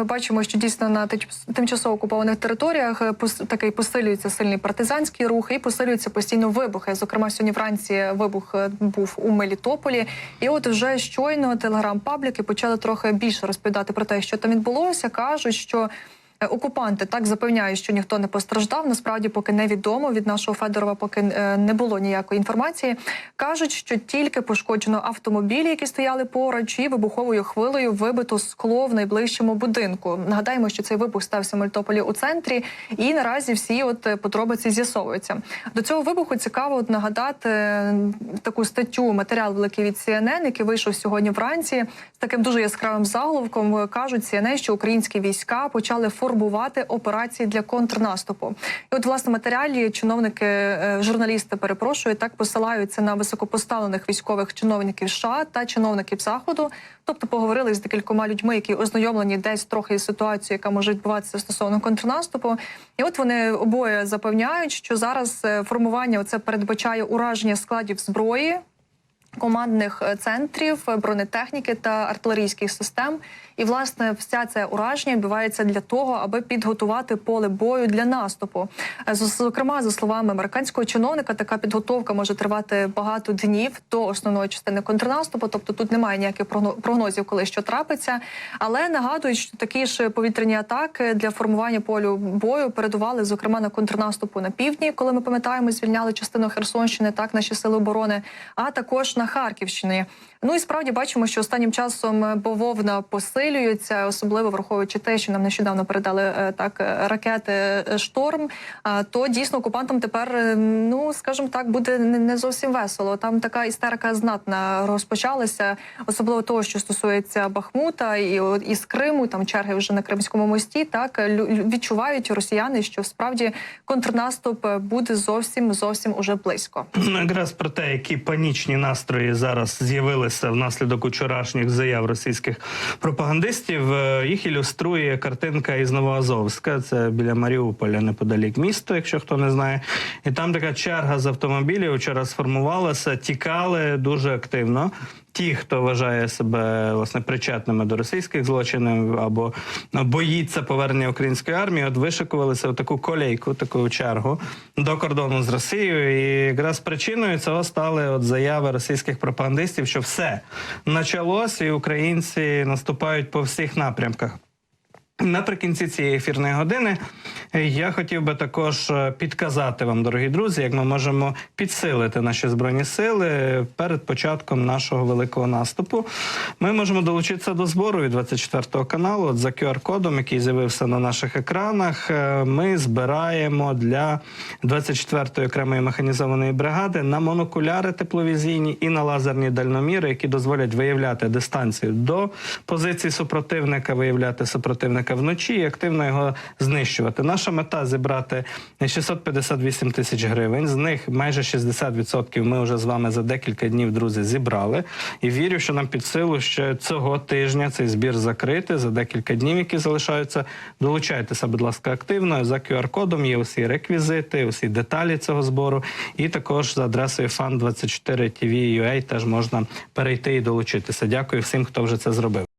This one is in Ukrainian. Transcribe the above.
ми бачимо, що дійсно на тимчасово окупованих територіях е, такий посилюється сильний партизанський рух і посилюються постійно вибухи. Зокрема, сьогодні вранці вибух е, був у Мелітополі. І от вже щойно телеграм-пабліки почали трохи більше розповідати про те, що там відбулося. кажуть, що. Е, Окупанти так запевняють, що ніхто не постраждав. Насправді, поки невідомо від нашого Федорова, поки е, не було ніякої інформації. кажуть, що тільки пошкоджено автомобілі, які стояли поруч, і вибуховою хвилею вибито скло в найближчому будинку. Нагадаємо, що цей вибух стався в Мелітополі у центрі, і наразі всі от е, подробиці з'ясовуються. До цього вибуху цікаво от нагадати таку статтю, матеріал великий від CNN, який вийшов сьогодні вранці з таким дуже яскравим заголовком. Кажуть CNN, що українські війська почали формувати операції для контрнаступу. І от власне матеріалі чиновники, е, журналісти перепрошую, так посилаються на високопоставлених військових чиновників США та чиновників заходу. Тобто поговорили з декількома людьми, які ознайомлені десь трохи з ситуацією, яка може відбуватися стосовно контрнаступу. І от вони обоє запевняють, що зараз е, формування це передбачає ураження складів зброї командних е, центрів е, бронетехніки та артилерійських систем. І власне вся це ураження відбувається для того, аби підготувати поле бою для наступу. Е, Зокрема, за словами американського чиновника, така підготовка може тривати багато днів до основної частини контрнаступу. Тобто тут немає ніяких прогно- прогнозів, коли що трапиться. Але нагадують, що такі ж повітряні атаки для формування полю бою передували, зокрема на контрнаступу на півдні, коли ми пам'ятаємо, звільняли частину Херсонщини, так наші сили оборони, а також на Харківщині. Ну і справді бачимо, що останнім часом бавовна посилюється, особливо враховуючи те, що нам нещодавно передали е, так е, ракети е, шторм. То дійсно окупантам тепер, е, ну скажімо так, буде не зовсім весело. Там така істерика знатна розпочалася, особливо того, що стосується Бахмута і із Криму, там черги вже на Кримському мості. Так відчувають росіяни, що справді контрнаступ е, буде зовсім зовсім уже близько. Ну, якраз про те, які панічні настрої зараз з'явилися внаслідок учорашніх заяв російських пропагандистів. е, Їх ілюструє картинка із Новоазовська. Це біля Маріуполя, неподалік міста, якщо хто не знає. І там така черга з автомобілів вчора сформувалася, тікали дуже активно. Ті, хто вважає себе власне причетними до російських злочинів або боїться повернення української армії, от вишикувалися в таку колейку, таку чергу до кордону з Росією. І якраз причиною цього стали от заяви російських пропагандистів, що все почалось, і українці наступають по всіх напрямках. Наприкінці цієї ефірної години е, я хотів би також е, підказати вам, дорогі друзі, як ми можемо підсилити наші збройні сили перед початком нашого великого наступу. Ми можемо долучитися до збору від 24 каналу. От за QR-кодом, який з'явився на наших екранах. е, Ми збираємо для 24-ї окремої механізованої бригади на монокуляри тепловізійні і на лазерні дальноміри, які дозволять виявляти дистанцію до позиції супротивника, виявляти супротивника вночі і активно його знищувати. Наша мета зібрати 658 тисяч гривень. З них майже 60% ми вже з вами за декілька днів, друзі, зібрали. І вірю, що нам під силу ще цього тижня цей збір закрити за декілька днів, які залишаються. Долучайтеся, будь ласка, активно. За QR-кодом є усі реквізити, усі деталі цього збору. І також за адресою fan24tv.ua теж можна перейти і долучитися. Дякую всім, хто вже це зробив.